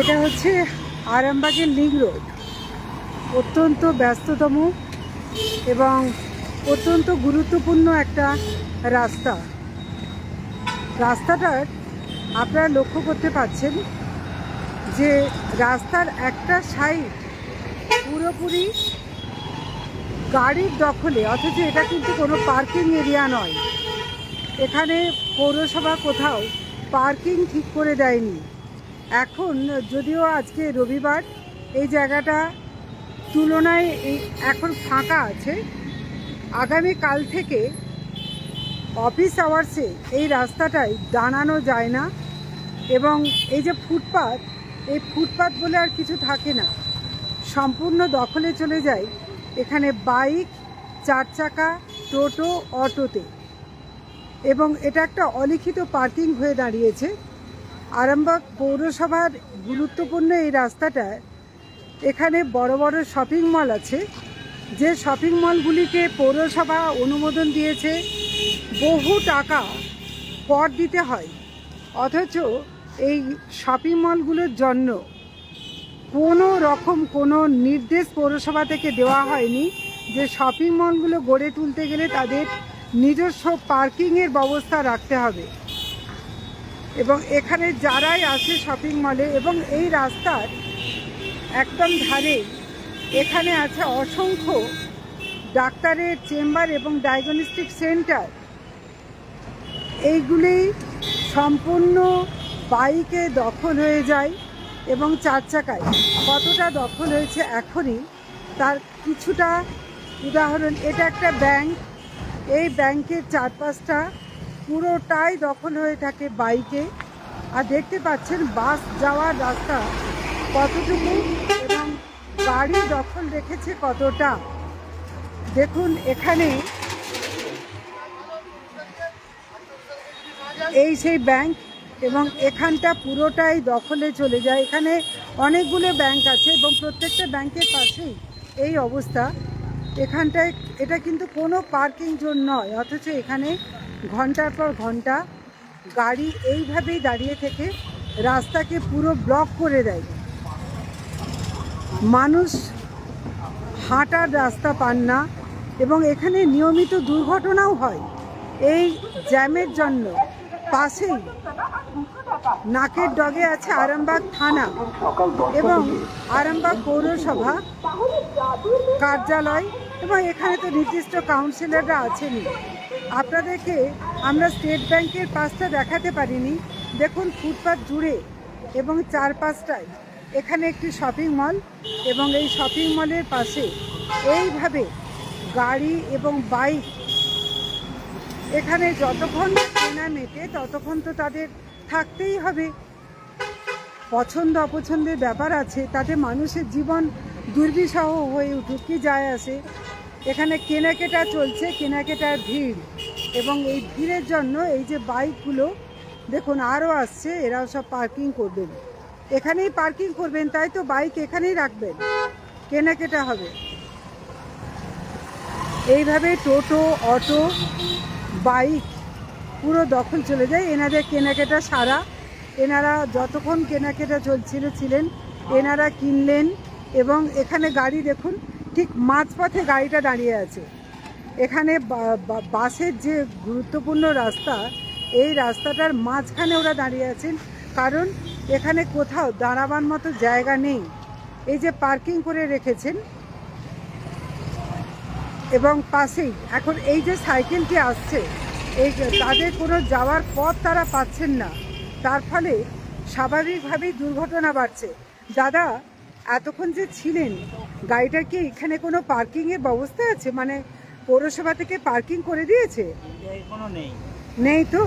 এটা হচ্ছে আরামবাগের লিং রোড। অত্যন্ত ব্যস্ততম এবং অত্যন্ত গুরুত্বপূর্ণ একটা রাস্তা। রাস্তাটার আপনারা লক্ষ্য করতে পারছেন যে রাস্তার একটা সাইড পুরোপুরি গাড়ির দখলে, অথচ এটা কিন্তু কোনো পার্কিং এরিয়া নয়। এখানে পৌরসভা কোথাও পার্কিং ঠিক করে দেয়নি। এখন যদিও আজকে রবিবার, এই জায়গাটা তুলনায় এখন ফাঁকা আছে। আগামী কাল থেকে অফিস আওয়ার্সে এই রাস্তাটায় দাঁড়ানো যায় না এবং এই যে ফুটপাত, এই ফুটপাত বলে আর কিছু থাকে না। সম্পূর্ণ দখলে চলে যায় এখানে বাইক চার চাকা টোটো, অটোতে। এবং এটা একটা অলিখিত পার্কিং হয়ে দাঁড়িয়েছে। আরামবাগ পৌরসভার গুরুত্বপূর্ণ এই রাস্তাটায় এখানে বড় বড় শপিং মল আছে। যে শপিং মলগুলিকে পৌরসভা অনুমোদন দিয়েছে, বহু টাকা কর দিতে হয়। অথচ এই শপিং মলগুলোর জন্য কোনো রকম কোনো নির্দেশ পৌরসভা থেকে দেওয়া হয়নি যে শপিং মলগুলো গড়ে তুলতে গেলে তাদের নিজস্ব পার্কিংয়ের ব্যবস্থা রাখতে হবে। এবং এখানে যারাই আসে শপিং মলে এবং এই রাস্তার একদম ধারে এখানে আছে অসংখ্য ডাক্তারের চেম্বার এবং ডায়াগনস্টিক সেন্টার এইগুলি সম্পূর্ণ বাইকে দখল হয়ে যায় এবং চার চাকায়। কতটা দখল হয়েছে এখনই তার কিছুটা উদাহরণ। এটা একটা ব্যাংক এই ব্যাংকের চারপাশটা পুরোটাই দখল হয়ে থাকে বাইকে। আর দেখতে পাচ্ছেন, বাস যাওয়ার রাস্তা কতটুকু এবং গাড়ি দখল রেখেছে কতটা। দেখুন এখানে এই সেই ব্যাংক এবং এখানটা পুরোটাই দখলে চলে যায়। এখানে অনেকগুলো ব্যাংক আছে এবং প্রত্যেকটা ব্যাংকের পাশেই এই অবস্থা। এখানটায়, এটা কিন্তু কোনো পার্কিং জোন নয়, অথচ এখানে ঘণ্টার পর ঘণ্টা গাড়ি এইভাবেই দাঁড়িয়ে থেকে রাস্তাকে পুরো ব্লক করে দেয়। মানুষ হাঁটার রাস্তা পান না এবং এখানে নিয়মিত দুর্ঘটনাও হয়। এই জ্যামের জন্য পাশেই নাকের ডগে আছে আরামবাগ থানা এবং আরামবাগ পৌরসভা কার্যালয় এবং এখানে তো নির্দিষ্ট কাউন্সিলররা আছেনই। আপনাদেরকে আমরা স্টেট ব্যাংকের পাশটা দেখাতে পারিনি। দেখুন ফুটপাথ জুড়ে এবং চারপাশটায় এখানে একটি শপিং মল এবং এই শপিং মলের পাশে এইভাবে গাড়ি এবং বাইক এখানে যতক্ষণ কেনা মেটে ততক্ষণ তো তাদের থাকতেই হবে। পছন্দ অপছন্দের ব্যাপার আছে, তাতে মানুষের জীবন দুর্বিষহ হয়ে উঠুক, কি যায় আসে। এখানে কেনাকেটা চলছে, কেনাকেটার ভিড়। এবং এই ভিড়ের জন্য এই যে বাইকগুলো, দেখুন, আরও আসছে, এরাও সব পার্কিং করবেন। এখানেই পার্কিং করবেন, তাই তো বাইক এখানেই রাখবেন। কেনাকেটা হবে। এইভাবে টোটো, অটো, বাইক পুরো দখল চলে যায়। এনাদের কেনাকেটা সারা। এনারা যতক্ষণ কেনাকেটা চলছিল, ছিলেন, এনারা কিনলেন এবং এখানে গাড়ি দেখুন, ঠিক মাঝপথে গাড়িটা দাঁড়িয়ে আছে। এখানে বাসের যে গুরুত্বপূর্ণ রাস্তা, এই রাস্তাটার মাঝখানে ওরা দাঁড়িয়ে আছেন। কারণ এখানে কোথাও দাঁড়াবার মতো জায়গা নেই। এই যে পার্কিং করে রেখেছেন। এবং পাশেই, এখন এই যে সাইকেলটি আসছে, এই তাদের কোনো যাওয়ার পথ তারা পাচ্ছেন না। তার ফলে স্বাভাবিকভাবেই দুর্ঘটনা বাড়ছে। দাদা, এতক্ষণ যে ছিলেন, গাড়িটার কি এখানে কোনো পার্কিংয়ের ব্যবস্থা আছে? মানে পৌরসভা থেকে পার্কিং করে দিয়েছে? নেই। নেই তো?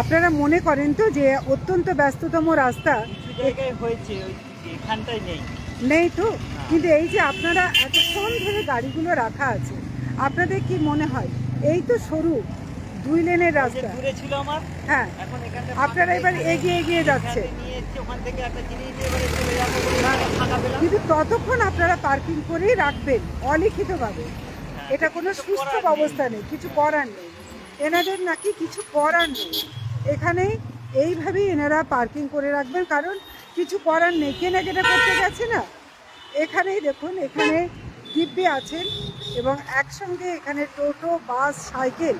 আপনারা মনে করেন তো যে অত্যন্ত ব্যস্ততম রাস্তা হয়েছে নেই। নেই তো? কিন্তু এই যে আপনারা এতক্ষণ ধরে গাড়িগুলো রাখা আছে আপনাদের কি মনে হয়? এই তো সরু দুই লেনের রাস্তা। দূরে ছিল আমার হ্যাঁ। এখন আপনারা এবার এগিয়ে এগিয়ে যাচ্ছে। ওখান থেকে একটা জিনিস এবারে চলে যাব বলে ফাঁকা পেলাম। কিন্তু ততক্ষণ আপনারা পার্কিং করেই রাখবেন অলিখিতভাবে। এটা কোনো সুস্থ করার নেই। কিছু করার নেই। এনাদের নাকি কিছু করার নেই। এখানে এইভাবেই এনারা পার্কিং করে রাখবেন, কারণ কিছু করার নেই। কেনা কেনাকাটা করতে গেছে না? এখানেই দেখুন, এখানে দিব্যি আছেন এবং একসঙ্গে এখানে টোটো, বাস, সাইকেল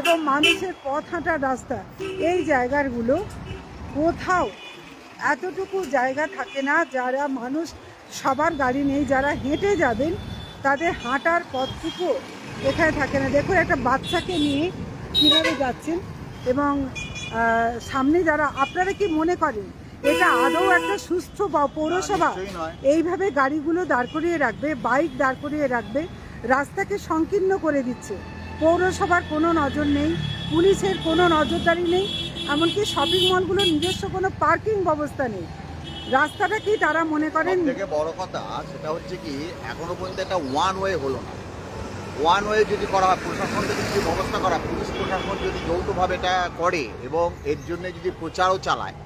এবং মানুষের পথ হাঁটার রাস্তা, এই জায়গাগুলো কোথাও এতটুকু জায়গা থাকে না যারা মানুষ সবার গাড়ি নেই, যারা হেঁটে যাবেন তাদের হাঁটার পথটুকু এখানে থাকে না। দেখুন একটা বাচ্চাকে নিয়ে কীভাবে যাচ্ছেন এবং সামনে যারা আপনারা কি মনে করেন এটা আদৌ একটা সুস্থ বা- পৌরসভা? এইভাবে গাড়িগুলো দাঁড় করিয়ে রাখবে বাইক দাঁড় করিয়ে রাখবে রাস্তাকে সংকীর্ণ করে দিচ্ছে। পৌরসভার কোনো নজর নেই পুলিশের কোনো নজরদারি নেই এমনকি শপিং মলগুলোর নিজস্ব কোনো পার্কিং ব্যবস্থা নেই। রাস্তাটা কি তারা মনে করেন? থেকে বড় কথা সেটা হচ্ছে কি এখনও পর্যন্ত একটা ওয়ান ওয়ে হলো না। ওয়ান ওয়ে যদি করা হয় প্রশাসন যদি ব্যবস্থা করা পুলিশ প্রশাসন যদি যৌথভাবে এটা করে এবং এর জন্য যদি প্রচারও চালায়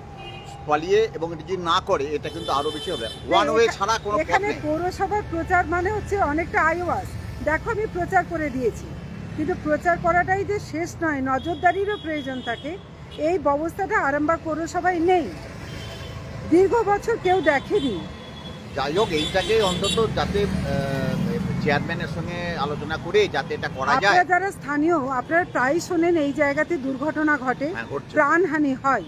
পালিয়ে এবং এটা যদি না করে এটা কিন্তু আরও বেশি হবে। ওয়ান ওয়ে ছাড়া কোনো এখানে পৌরসভার প্রচার মানে হচ্ছে অনেকটা আইওয়াস দেখো আমি প্রচার করে দিয়েছি। কিন্তু প্রচার করাটাই যে শেষ নয় নজরদারিরও প্রয়োজন থাকে এই ব্যবস্থাটা আরামবাগ পৌরসভায় নেই। দীর্ঘ বছর কেউ দেখেনি। যাই হোক এইটাকে অন্তত যাতে চেয়ারম্যানের সঙ্গে আলোচনা করে যাতে এটা করা যায়। আপনারা যারা স্থানীয় আপনারা প্রায় শোনেন এই জায়গাতে দুর্ঘটনা ঘটে হ্যাঁ প্রাণহানি হয়।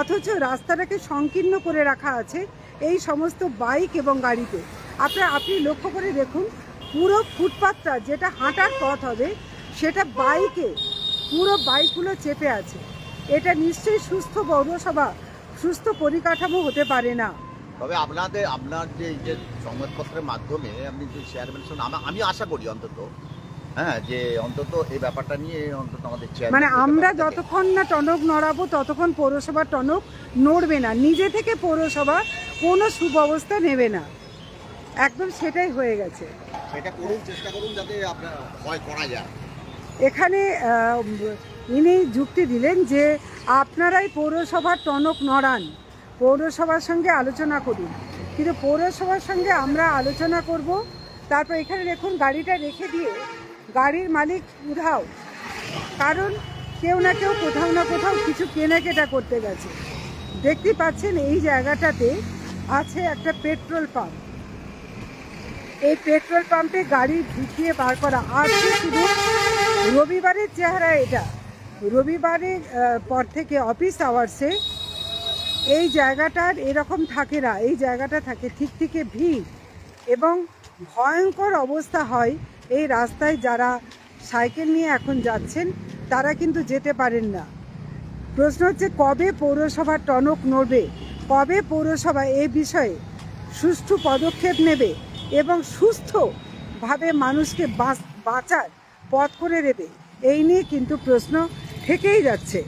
অথচ রাস্তাটাকে সংকীর্ণ করে রাখা আছে এই সমস্ত বাইক এবং গাড়িতে। আপনার আপনি লক্ষ্য করে দেখুন পুরো ফুটপাথটা যেটা হাঁটার পথ হবে সেটা বাইকে পুরো বাইকগুলো চেপে আছে। এটা নিশ্চয়ই সুস্থ পৌরসভা সুস্থ পরিকাঠামো হতে পারে না। তবে আপনাদের আপনার যে এই যে সংবাদপত্রের মাধ্যমে আপনি যে চেয়ারম্যান সঙ্গে আমা- আশা করি অন্তত হ্যাঁ যে অন্তত এই ব্যাপারটা নিয়ে অন্তত আমাদের মানে আমরা যতক্ষণ না টনক নড়াবো ততক্ষণ পৌরসভার টনক নড়বে না। নিজে থেকে পৌরসভা কোনো সুব্যবস্থা নেবে না। একদম সেটাই হয়ে গেছে। সেটা করুন চেষ্টা করুন যাতে আপনার হয় করা যায়। এখানে ইনি যুক্তি দিলেন যে আপনারাই পৌরসভার টনক নড়ান, পৌরসভার সঙ্গে আলোচনা করুন। কিন্তু পৌরসভার সঙ্গে আমরা আলোচনা করব, তারপর এখানে দেখুন গাড়িটা রেখে দিয়ে গাড়ির মালিক উধাও। কারণ কেউ না কেউ কোথাও না কোথাও কিছু কেনাকেটা করতে গেছে। দেখতে পাচ্ছেন এই জায়গাটাতে আছে একটা পেট্রোল পাম্প। এই পেট্রোল পাম্পে গাড়ি ঢুকিয়ে বার করা আজকে শুধু। রবিবারের চেহারা এটা। রবিবারের পর থেকে অফিস আওয়ার্সে এই জায়গাটার এরকম থাকে না, এই জায়গাটা থাকে, ঠিক থেকে ভিড়। এবং ভয়ঙ্কর অবস্থা হয় এই রাস্তায় যারা সাইকেল নিয়ে এখন যাচ্ছেন, তারা কিন্তু যেতে পারেন না। প্রশ্ন হচ্ছে, কবে পৌরসভার টনক নড়বে? কবে পৌরসভা এই বিষয়ে সুষ্ঠু পদক্ষেপ নেবে এবং সুস্থভাবে মানুষকে বাঁচার পথ করে দেবে? এই নিয়ে কিন্তু প্রশ্ন থেকেই যাচ্ছে।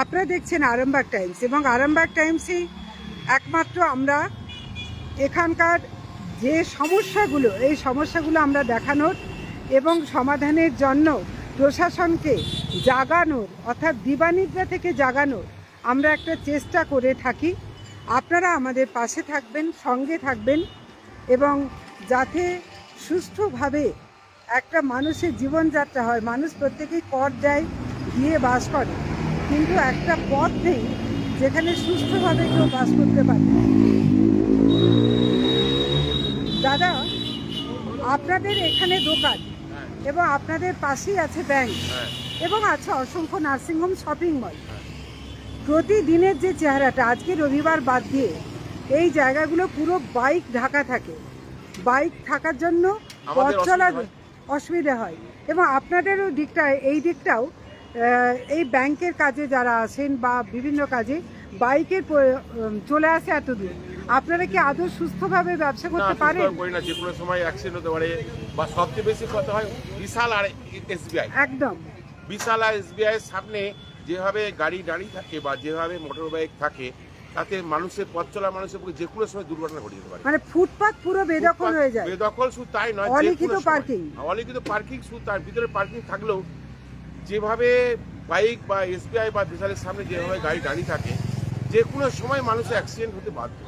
আপনারা দেখছেন আরামবাগ টাইমস এবং আরামবাগ টাইমসই একমাত্র আমরা এখানকার যে সমস্যাগুলো, এই সমস্যাগুলো আমরা দেখানোর এবং সমাধানের জন্য প্রশাসনকে জাগানোর, অর্থাৎ দিবানিদ্রা থেকে জাগানোর আমরা একটা চেষ্টা করে থাকি। আপনারা আমাদের পাশে থাকবেন, সঙ্গে থাকবেন এবং যাতে সুষ্ঠুভাবে একটা মানুষের জীবনযাত্রা হয়। মানুষ প্রত্যেকেই কর দেয় দিয়ে বাস করে। কিন্তু একটা পথ নেই যেখানে সুস্থভাবে কেউ বাস করতে পারে দাদা আপনাদের এখানে দোকান এবং আপনাদের পাশেই আছে ব্যাংক এবং আছে অসংখ্য নার্সিংহোম শপিং মল প্রতিদিনের যে চেহারাটা আজকে রবিবার বাদ দিয়ে এই জায়গাগুলো পুরো বাইক ঢাকা থাকে। বাইক থাকার জন্য পথ চলার অসুবিধা হয়। এবং আপনাদেরও দিকটা এই দিকটাও এই ব্যাংকের কাজে যারা আসেন বা বিভিন্ন কাজে বাইকের চলে আসে এত দূর আপনারা কি আদৌ সুস্থভাবে ব্যবসা করতে পারেন? করি না যে কোনো সময় অ্যাক্সিডেন্ট হতে পারে বা সবচেয়ে বেশি কথা হয় বিশাল আর এসবিআই একদম। বিশাল আর এসবিআই সামনে যেভাবে গাড়ি দাঁড়িয়ে থাকে বা যেভাবে মোটর বাইক থাকে তাতে মানুষের পথ চলা মানুষের পক্ষে যে কোনো সময় দুর্ঘটনা ঘটে যেতে পারে। মানে ফুটপাত পুরো বেদখল হয়ে যায়। বেদখল শুধু তাই নয় অলিখিত সময়। অলিখিত পার্কিং শুধু তার ভিতরে পার্কিং থাকলেও যেভাবে বাইক বা এসবিআই বা বিশালের সামনে যেভাবে গাড়ি দাঁড়িয়ে থাকে যে কোনো সময় মানুষের অ্যাক্সিডেন্ট হতে বাধ্য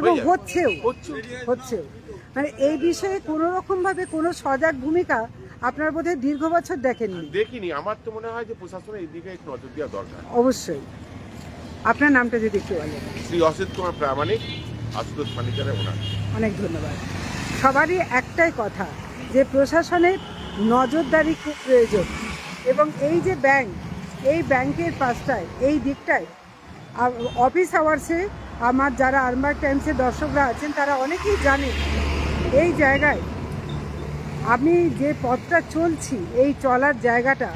এবং হচ্ছেও হচ্ছে হচ্ছে মানে এই বিষয়ে কোনো রকম ভাবে কোনো সজাগ ভূমিকা আপনার বোধহয় দীর্ঘ বছর দেখেননি? দেখিনি। আমার তো মনে হয় যে প্রশাসনের এই দিকে একটু নজর দেওয়া দরকার। অবশ্যই। আপনার নামটা যদি একটু বলেন। শ্রী অসিত কুমার প্রামাণিক আশুতোষ ফার্নিচারের ওনার। অনেক ধন্যবাদ। সবারই একটাই কথা যে প্রশাসনের নজরদারি খুব প্রয়োজন। এবং এই যে ব্যাংক এই ব্যাংকের পাশটায়, এই দিকটায় অফিস আওয়ার্সে আমার যারা আরমার টাইমসের দর্শকরা আছেন, তারা অনেকেই জানেন, এই জায়গায় আমি যে পথটা চলছি, এই চলার জায়গাটা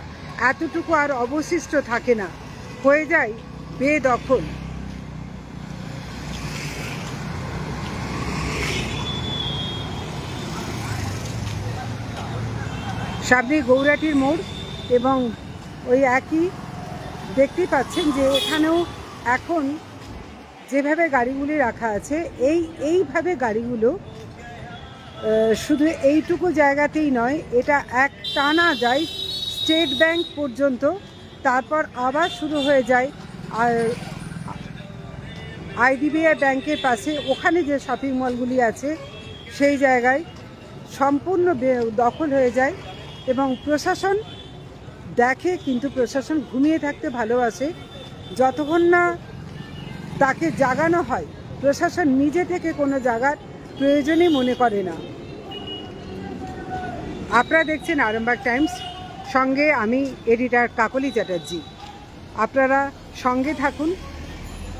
এতটুকু আর অবশিষ্ট থাকে না, হয়ে যায় বেদখল। সামনে গৌরাটির মোড়। এবং ওই একই দেখতেই পাচ্ছেন যে এখানেও এখন যেভাবে গাড়িগুলি রাখা আছে, এই, এইভাবে গাড়িগুলো শুধু এইটুকু জায়গাতেই নয়, এটা এক টানা যায় স্টেট ব্যাংক পর্যন্ত, তারপর আবার শুরু হয়ে যায়, আর আইডিবিআই ব্যাংকের পাশে ওখানে যে শপিং মলগুলি আছে, সেই জায়গায় সম্পূর্ণ দখল হয়ে যায় এবং প্রশাসন দেখে কিন্তু প্রশাসন ঘুমিয়ে থাকতে ভালোবাসে। যতক্ষণ না তাকে জাগানো হয়, প্রশাসন নিজে থেকে কোনো জায়গার প্রয়োজনই মনে করে না। আপনারা দেখছেন আরামবাগ টাইমস। সঙ্গে আমি এডিটার কাকলি চ্যাটার্জি। আপনারা সঙ্গে থাকুন,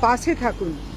পাশে থাকুন।